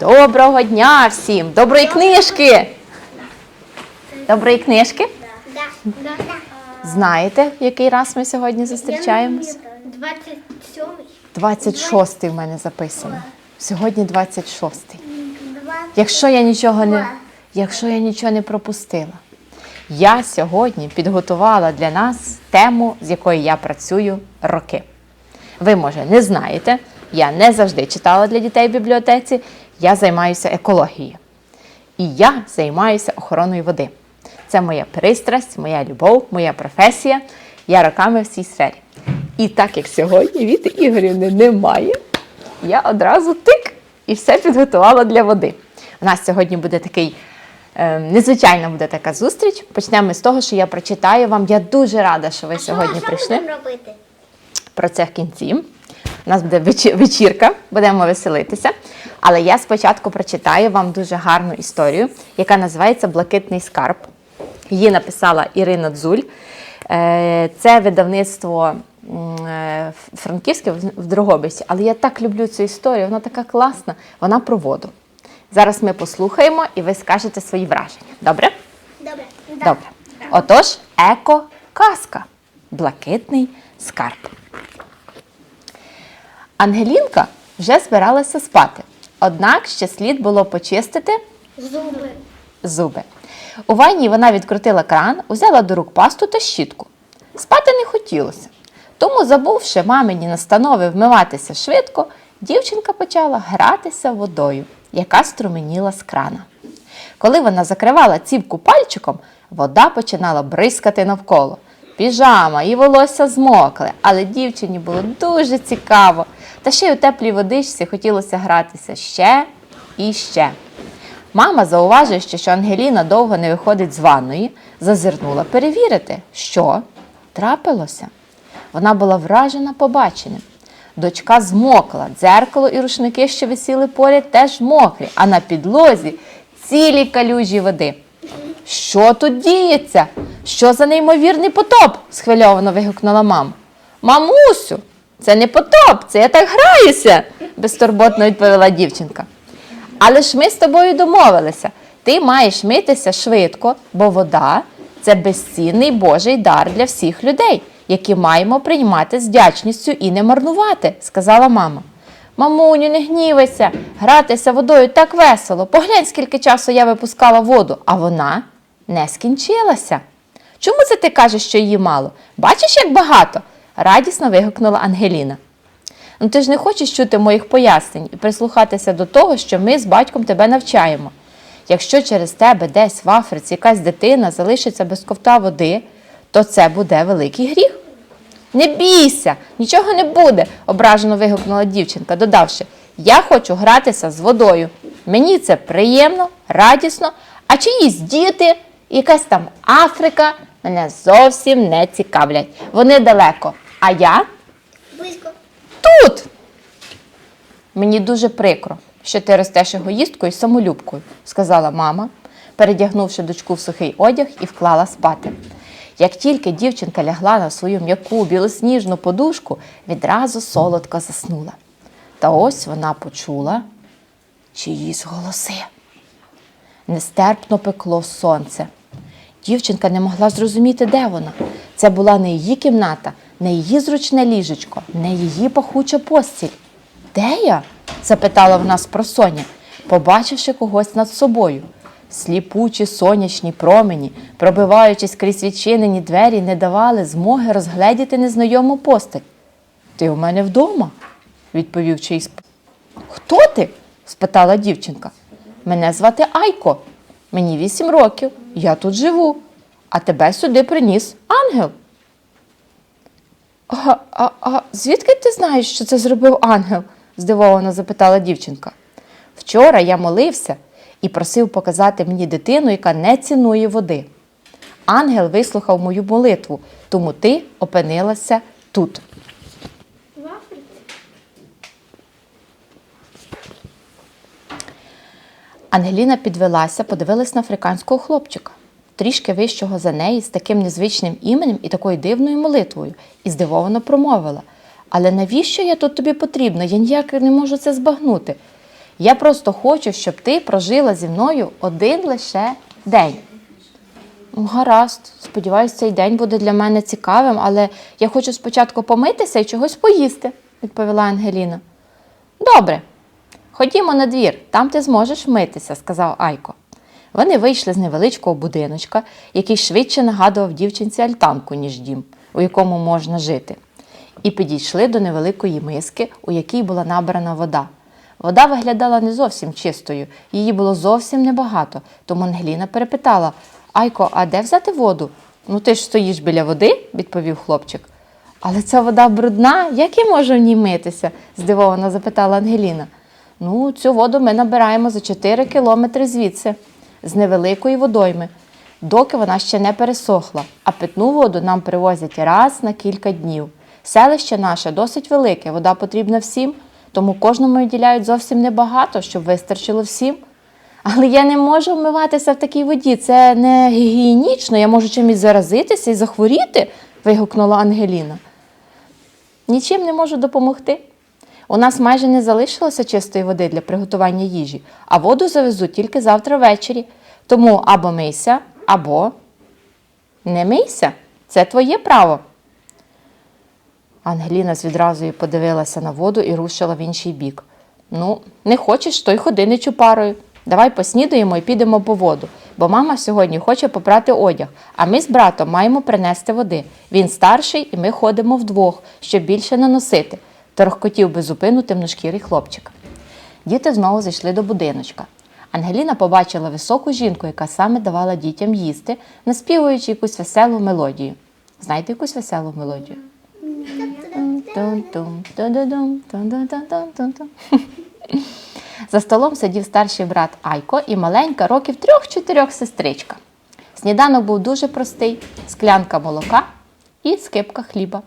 Доброго дня всім! Доброї книжки! Доброї книжки? Знаєте, який раз ми сьогодні зустрічаємось? 27 26-й в мене записано. Сьогодні 26-й. Якщо я нічого не, якщо я нічого не пропустила, я сьогодні підготувала для нас тему, з якою я працюю роки. Ви, може, не знаєте, я не завжди читала для дітей в бібліотеці, я займаюся екологією. І я займаюся охороною води. Це моя пристрасть, моя любов, моя професія. Я роками в цій сфері. І так як сьогодні Віти Ігорівни немає, я одразу тик і все підготувала для води. У нас сьогодні буде такий е, незвичайна буде така зустріч. Почнемо з того, що я прочитаю вам. Я дуже рада, що ви сьогодні що прийшли будемо робити? про це в кінці. У нас буде вечірка, будемо веселитися. Але я спочатку прочитаю вам дуже гарну історію, яка називається Блакитний скарб. Її написала Ірина Дзуль. Е, Це видавництво е, Франківське в Дрогобичі. Але я так люблю цю історію, вона така класна. Вона про воду. Зараз ми послухаємо і ви скажете свої враження. Добре? Добре. Добре. Отож, еко-казка. Блакитний скарб. Ангелінка вже збиралася спати, однак ще слід було почистити Зуби. зуби. У ванні вона відкрутила кран, узяла до рук пасту та щітку. Спати не хотілося. Тому, забувши мамині настанови вмиватися швидко, дівчинка почала гратися водою, яка струменіла з крана. Коли вона закривала цівку пальчиком, вода починала бризкати навколо. Піжама і волосся змокли, але дівчині було дуже цікаво. Та ще й у теплій водичці хотілося гратися ще і ще. Мама, зауважуючи, що Ангеліна довго не виходить з ванної, зазирнула перевірити, що трапилося. Вона була вражена побаченим. Дочка змокла, дзеркало і рушники, що висіли поряд, теж мокрі, а на підлозі цілі калюжі води. Що тут діється? Що за неймовірний потоп? схвильовано вигукнула мама. Мамусю, це не потоп, це я так граюся, безтурботно відповіла дівчинка. Але ж ми з тобою домовилися. Ти маєш митися швидко, бо вода це безцінний Божий дар для всіх людей, які маємо приймати з вдячністю і не марнувати, сказала мама. Мамуню, не гнівайся, гратися водою так весело. Поглянь, скільки часу я випускала воду, а вона не скінчилася. Чому це ти кажеш, що її мало? Бачиш, як багато? радісно вигукнула Ангеліна. Ну ти ж не хочеш чути моїх пояснень і прислухатися до того, що ми з батьком тебе навчаємо. Якщо через тебе десь в Африці якась дитина залишиться без ковта води, то це буде великий гріх. Не бійся, нічого не буде, ображено вигукнула дівчинка, додавши: Я хочу гратися з водою. Мені це приємно, радісно, а чиїсь діти, якась там Африка мене зовсім не цікавлять. Вони далеко. А я Близько. тут. Мені дуже прикро, що ти ростеш егоїсткою і самолюбкою, сказала мама, передягнувши дочку в сухий одяг і вклала спати. Як тільки дівчинка лягла на свою м'яку білосніжну подушку, відразу солодко заснула. Та ось вона почула чиїсь голоси. Нестерпно пекло сонце. Дівчинка не могла зрозуміти, де вона. Це була не її кімната, не її зручне ліжечко, не її пахуча постіль. Де я? запитала вона з просоння, побачивши когось над собою. Сліпучі сонячні промені, пробиваючись крізь відчинені двері, не давали змоги розгледіти незнайому постать. Ти у мене вдома, відповів чийсь. Хто ти? спитала дівчинка. Мене звати Айко. Мені вісім років. Я тут живу. А тебе сюди приніс ангел. А, а, а звідки ти знаєш, що це зробив ангел? здивовано запитала дівчинка. Вчора я молився і просив показати мені дитину, яка не цінує води. Ангел вислухав мою молитву, тому ти опинилася тут. В Африці. Ангеліна підвелася, подивилась на африканського хлопчика, трішки вищого за неї, з таким незвичним іменем і такою дивною молитвою, і здивовано промовила. Але навіщо я тут тобі потрібна? Я ніяк не можу це збагнути. Я просто хочу, щоб ти прожила зі мною один лише день. Ну, Гаразд, сподіваюся, цей день буде для мене цікавим, але я хочу спочатку помитися і чогось поїсти, відповіла Ангеліна. Добре, ходімо на двір, там ти зможеш митися, сказав Айко. Вони вийшли з невеличкого будиночка, який швидше нагадував дівчинці альтанку, ніж дім, у якому можна жити, і підійшли до невеликої миски, у якій була набрана вода. Вода виглядала не зовсім чистою, її було зовсім небагато, тому Ангеліна перепитала Айко, а де взяти воду? Ну ти ж стоїш біля води, відповів хлопчик. Але ця вода брудна, як я можу в ній митися? здивовано запитала Ангеліна. Ну, цю воду ми набираємо за 4 кілометри звідси, з невеликої водойми, доки вона ще не пересохла, а питну воду нам привозять раз на кілька днів. Селище наше досить велике, вода потрібна всім, тому кожному виділяють зовсім небагато, щоб вистачило всім. Але я не можу вмиватися в такій воді. Це не гігієнічно, я можу чимось заразитися і захворіти, вигукнула Ангеліна. Нічим не можу допомогти. У нас майже не залишилося чистої води для приготування їжі, а воду завезуть тільки завтра ввечері. Тому або мийся, або не мийся. Це твоє право. Ангеліна з відразу подивилася на воду і рушила в інший бік. Ну, не хочеш, то й ходи не чупарою. Давай поснідаємо і підемо по воду, бо мама сьогодні хоче попрати одяг, а ми з братом маємо принести води. Він старший, і ми ходимо вдвох, щоб більше не носити. Торохкотів без зупину темношкірий хлопчик. Діти знову зайшли до будиночка. Ангеліна побачила високу жінку, яка саме давала дітям їсти, наспівуючи якусь веселу мелодію. Знаєте якусь веселу мелодію? За столом сидів старший брат Айко і маленька, років трьох-чотирьох сестричка. Сніданок був дуже простий: склянка молока і скипка хліба.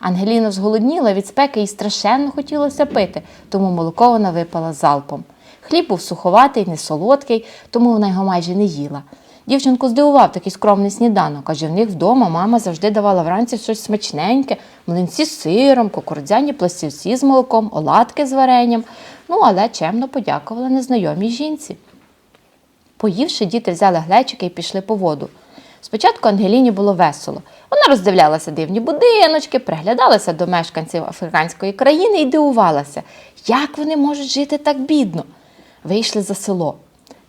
Ангеліна зголодніла від спеки і страшенно хотілося пити, тому молоко вона випала залпом. Хліб був суховатий, не солодкий, тому вона його майже не їла. Дівчинку здивував такий скромний сніданок, адже в них вдома мама завжди давала вранці щось смачненьке, млинці з сиром, кукурудзяні пластівці з молоком, оладки з варенням. Ну, але чемно подякувала незнайомій жінці. Поївши, діти взяли глечики і пішли по воду. Спочатку Ангеліні було весело. Вона роздивлялася дивні будиночки, приглядалася до мешканців африканської країни і дивувалася, як вони можуть жити так бідно. Вийшли за село.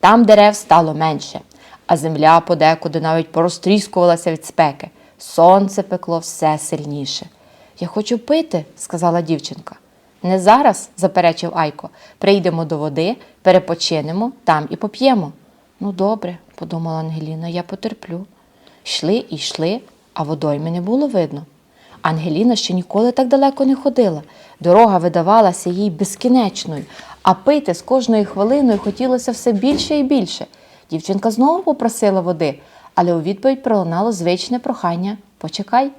Там дерев стало менше, а земля подекуди навіть порозтріскувалася від спеки. Сонце пекло все сильніше. Я хочу пити, сказала дівчинка. Не зараз, заперечив Айко. Прийдемо до води, перепочинемо там і поп'ємо. Ну, добре, подумала Ангеліна, я потерплю. Йшли і йшли, а водойми не було видно. Ангеліна ще ніколи так далеко не ходила. Дорога видавалася їй безкінечною, а пити з кожною хвилиною хотілося все більше і більше. Дівчинка знову попросила води, але у відповідь пролунало звичне прохання Почекай.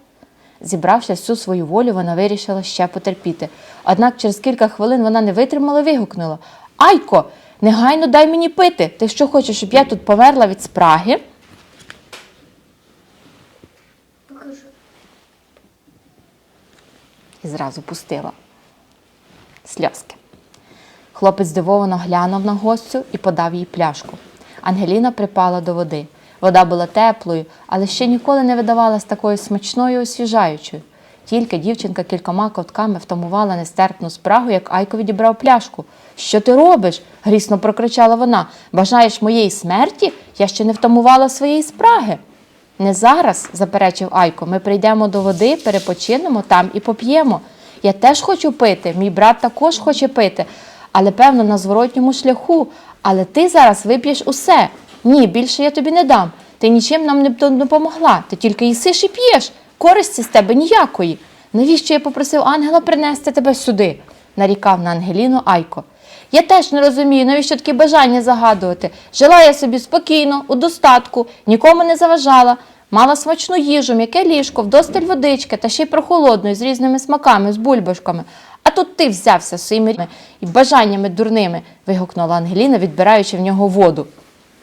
Зібравши всю свою волю, вона вирішила ще потерпіти. Однак через кілька хвилин вона не витримала і вигукнула Айко, негайно дай мені пити. Ти що хочеш, щоб я тут померла від спраги? І зразу пустила сльозки. Хлопець здивовано глянув на гостю і подав їй пляшку. Ангеліна припала до води. Вода була теплою, але ще ніколи не видавалась такою смачною і освіжаючою. Тільки дівчинка кількома ковтками втамувала нестерпну спрагу, як Айко відібрав пляшку. Що ти робиш? грісно прокричала вона. Бажаєш моєї смерті? Я ще не втамувала своєї спраги. Не зараз, заперечив Айко. Ми прийдемо до води, перепочинемо там і поп'ємо. Я теж хочу пити, мій брат також хоче пити, але певно на зворотньому шляху. Але ти зараз вип'єш усе. Ні, більше я тобі не дам. Ти нічим нам не допомогла. Ти тільки їсиш і п'єш. Користі з тебе ніякої. Навіщо я попросив ангела принести тебе сюди? нарікав на Ангеліну Айко. Я теж не розумію, навіщо такі бажання загадувати. Жила я собі спокійно, у достатку, нікому не заважала, мала смачну їжу, м'яке ліжко, вдосталь водички та ще й прохолодної з різними смаками, з бульбашками. А тут ти взявся своїми і бажаннями дурними, вигукнула Ангеліна, відбираючи в нього воду.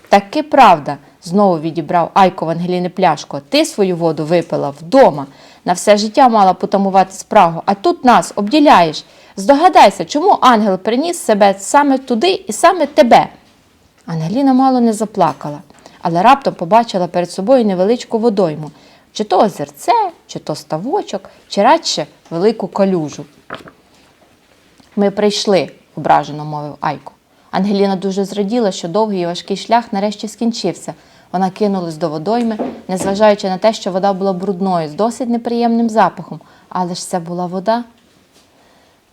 Таки правда, знову відібрав Айко в Ангеліни пляшку. Ти свою воду випила вдома. На все життя мала потамувати спрагу, а тут нас обділяєш. Здогадайся, чому ангел приніс себе саме туди і саме тебе. Ангеліна мало не заплакала, але раптом побачила перед собою невеличку водойму, чи то озерце, чи то ставочок, чи радше велику калюжу. Ми прийшли, ображено мовив Айко. Ангеліна дуже зраділа, що довгий і важкий шлях нарешті скінчився. Вона кинулась до водойми, незважаючи на те, що вода була брудною, з досить неприємним запахом. Але ж це була вода.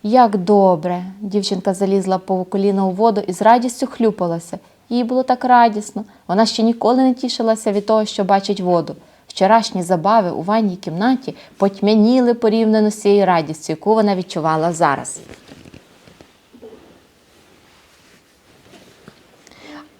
Як добре! Дівчинка залізла по коліна у воду і з радістю хлюпалася. Їй було так радісно. Вона ще ніколи не тішилася від того, що бачить воду. Вчорашні забави у ванній кімнаті потьмяніли порівняно з цією радістю, яку вона відчувала зараз.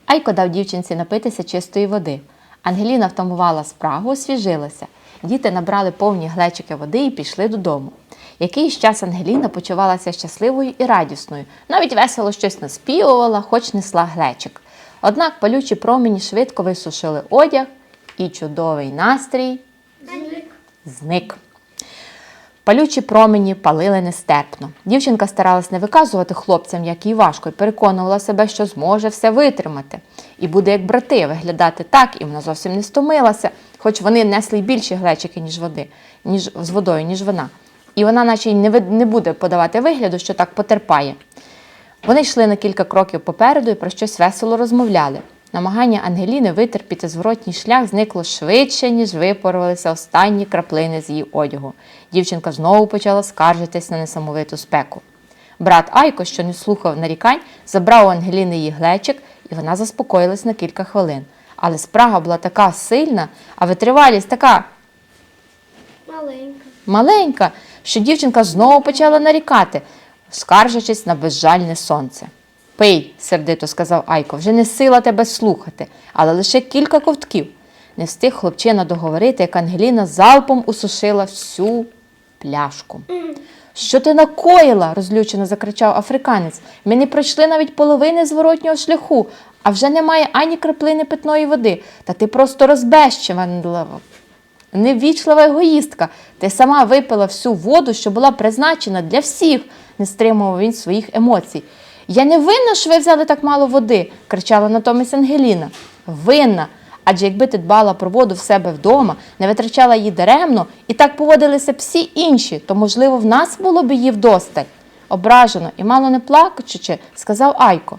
Айко дав дівчинці напитися чистої води. Ангеліна втамувала спрагу, освіжилася. Діти набрали повні глечики води і пішли додому. Якийсь час Ангеліна почувалася щасливою і радісною, навіть весело щось наспівувала, хоч несла глечик. Однак палючі промені швидко висушили одяг, і чудовий настрій Зник. зник. Палючі промені палили нестерпно. Дівчинка старалась не виказувати хлопцям, як їй важко, і переконувала себе, що зможе все витримати. І буде як брати виглядати так, і вона зовсім не стомилася, хоч вони несли більші глечики, ніж води, ніж з водою, ніж вона. І вона, наче й не, не буде подавати вигляду, що так потерпає. Вони йшли на кілька кроків попереду і про щось весело розмовляли. Намагання Ангеліни витерпіти зворотній шлях зникло швидше, ніж випарувалися останні краплини з її одягу. Дівчинка знову почала скаржитись на несамовиту спеку. Брат Айко, що не слухав нарікань, забрав у Ангеліни її глечик, і вона заспокоїлась на кілька хвилин. Але спрага була така сильна, а витривалість така Маленька. маленька, що дівчинка знову почала нарікати, скаржачись на безжальне сонце. Пий, сердито сказав Айко, вже не сила тебе слухати, але лише кілька ковтків. Не встиг хлопчина договорити, як Ангеліна залпом усушила всю пляшку. Що ти накоїла? розлючено закричав африканець. Ми не пройшли навіть половини зворотнього шляху, а вже немає ані краплини питної води. Та ти просто розбещена. Невічлива егоїстка. Ти сама випила всю воду, що була призначена для всіх, не стримував він своїх емоцій. Я не винна, що ви взяли так мало води, кричала натомість Ангеліна. Винна. Адже якби ти дбала про воду в себе вдома, не витрачала її даремно, і так поводилися б всі інші, то, можливо, в нас було б її вдосталь. Ображено і мало не плакучи, сказав Айко.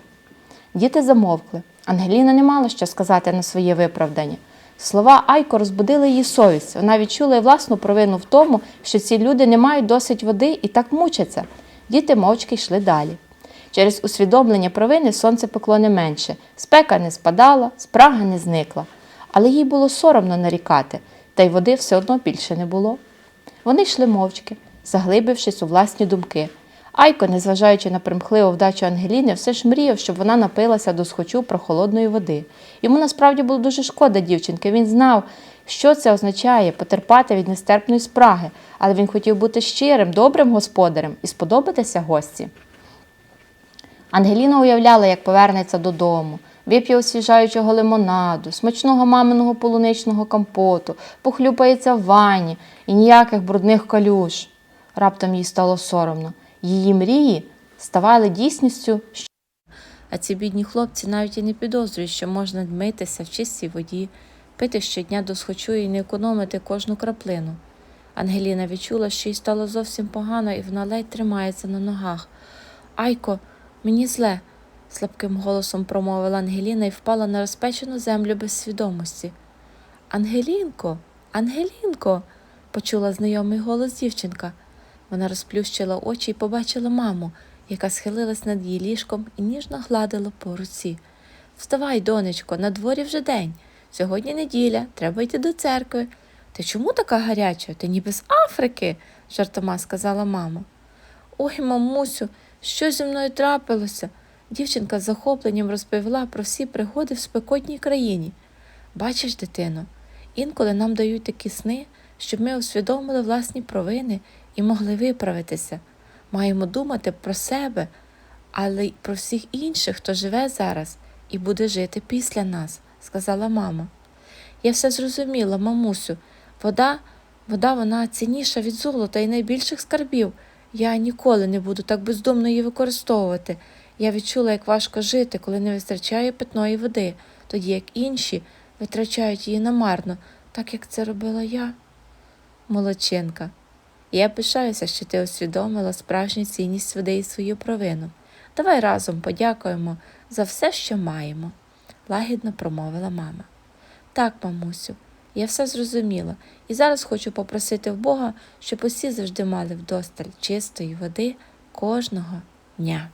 Діти замовкли. Ангеліна не мала що сказати на своє виправдання. Слова Айко розбудили її совість. Вона відчула й власну провину в тому, що ці люди не мають досить води і так мучаться. Діти мовчки йшли далі. Через усвідомлення провини сонце пекло не менше, спека не спадала, спрага не зникла. Але їй було соромно нарікати, та й води все одно більше не було. Вони йшли мовчки, заглибившись у власні думки. Айко, незважаючи на примхливу вдачу Ангеліни, все ж мріяв, щоб вона напилася до схочу прохолодної води. Йому насправді було дуже шкода дівчинки. Він знав, що це означає потерпати від нестерпної спраги, але він хотів бути щирим, добрим господарем і сподобатися гості. Ангеліна уявляла, як повернеться додому, вип'є освіжаючого лимонаду, смачного маминого полуничного компоту, похлюпається в ванні і ніяких брудних калюш. Раптом їй стало соромно. Її мрії ставали дійсністю. А ці бідні хлопці навіть і не підозрюють, що можна митися в чистій воді, пити щодня досхочу і не економити кожну краплину. Ангеліна відчула, що їй стало зовсім погано, і вона ледь тримається на ногах. Айко, мені зле, слабким голосом промовила Ангеліна і впала на розпечену землю без свідомості. Ангелінко, Ангелінко, почула знайомий голос дівчинка. Вона розплющила очі і побачила маму, яка схилилась над її ліжком і ніжно гладила по руці. Вставай, донечко, на дворі вже день. Сьогодні неділя, треба йти до церкви. Ти чому така гаряча? Ти ніби з Африки, жартома сказала мама. Ой, мамусю, що зі мною трапилося? Дівчинка з захопленням розповіла про всі пригоди в спекотній країні. Бачиш, дитино, інколи нам дають такі сни, щоб ми усвідомили власні провини і могли виправитися. Маємо думати про себе, але й про всіх інших, хто живе зараз і буде жити після нас, сказала мама. Я все зрозуміла, мамусю. Вода Вода вона цінніша від золота і найбільших скарбів. Я ніколи не буду так бездумно її використовувати. Я відчула, як важко жити, коли не вистачає питної води, тоді як інші витрачають її намарно, так як це робила я. Молодчинка. Я пишаюся, що ти усвідомила справжню цінність води і свою провину. Давай разом подякуємо за все, що маємо, лагідно промовила мама. Так, мамусю, я все зрозуміла, і зараз хочу попросити в Бога, щоб усі завжди мали вдосталь чистої води кожного дня.